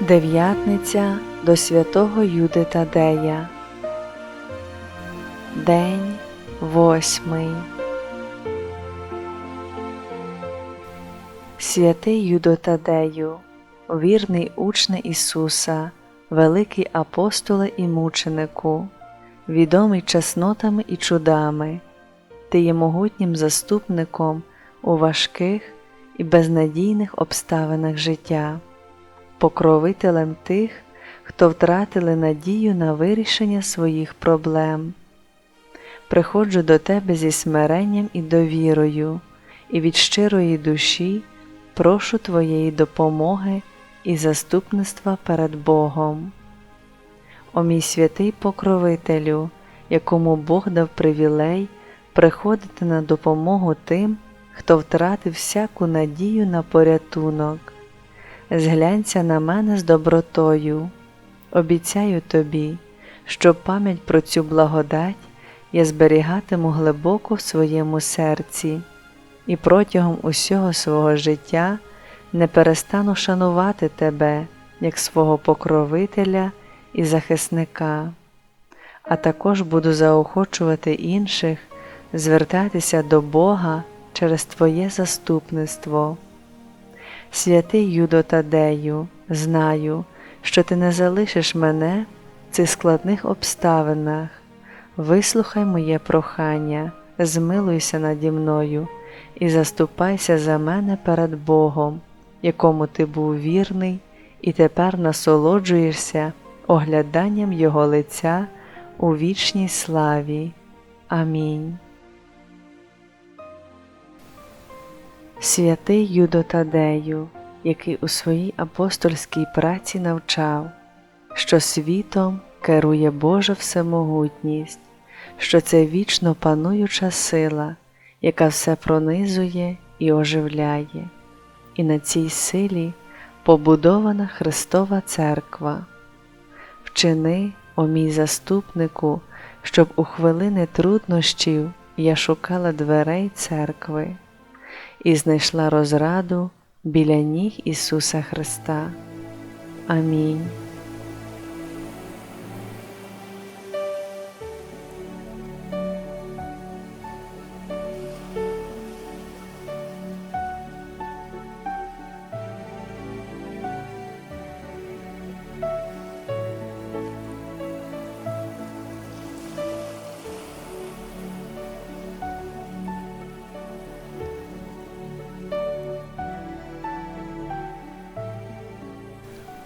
Дев'ятниця до святого Юди Тадея. День восьмий. Святий Юдо Тадею, вірний учне Ісуса, великий апостоле і мученику, відомий чеснотами і чудами, ти є могутнім заступником у важких і безнадійних обставинах життя покровителем тих, хто втратили надію на вирішення своїх проблем. Приходжу до тебе зі смиренням і довірою, і від щирої душі прошу Твоєї допомоги і заступництва перед Богом. О мій святий покровителю, якому Бог дав привілей приходити на допомогу тим, хто втратив всяку надію на порятунок зглянься на мене з добротою. Обіцяю тобі, що пам'ять про цю благодать я зберігатиму глибоко в своєму серці і протягом усього свого життя не перестану шанувати тебе як свого покровителя і захисника, а також буду заохочувати інших звертатися до Бога через Твоє заступництво. Святий Юдо Тадею, знаю, що ти не залишиш мене в цих складних обставинах. Вислухай моє прохання, змилуйся наді мною і заступайся за мене перед Богом, якому ти був вірний, і тепер насолоджуєшся огляданням Його лиця у вічній славі. Амінь. Святий Юдо Тадею, який у своїй апостольській праці навчав, що світом керує Божа всемогутність, що це вічно пануюча сила, яка все пронизує і оживляє, і на цій силі побудована Христова Церква. Вчини, о мій заступнику, щоб у хвилини труднощів я шукала дверей церкви і знайшла розраду біля ніг Ісуса Христа. Амінь.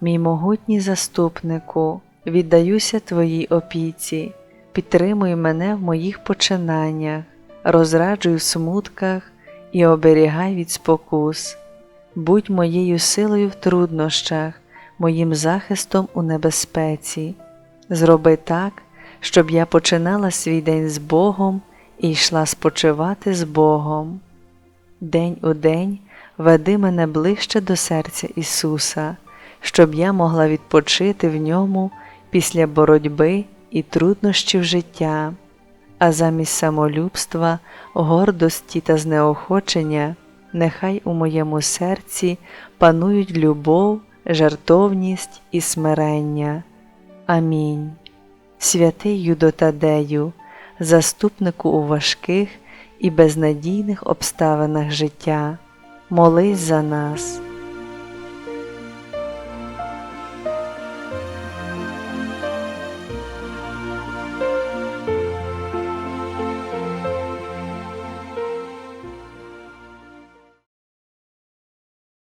мій могутній заступнику, віддаюся Твоїй опіці, підтримуй мене в моїх починаннях, розраджуй в смутках і оберігай від спокус, будь моєю силою в труднощах, моїм захистом у небезпеці. Зроби так, щоб я починала свій день з Богом і йшла спочивати з Богом. День у день веди мене ближче до серця Ісуса щоб я могла відпочити в ньому після боротьби і труднощів життя, а замість самолюбства, гордості та знеохочення, нехай у моєму серці панують любов, жартовність і смирення. Амінь. Святий Юдотадею, заступнику у важких і безнадійних обставинах життя, молись за нас.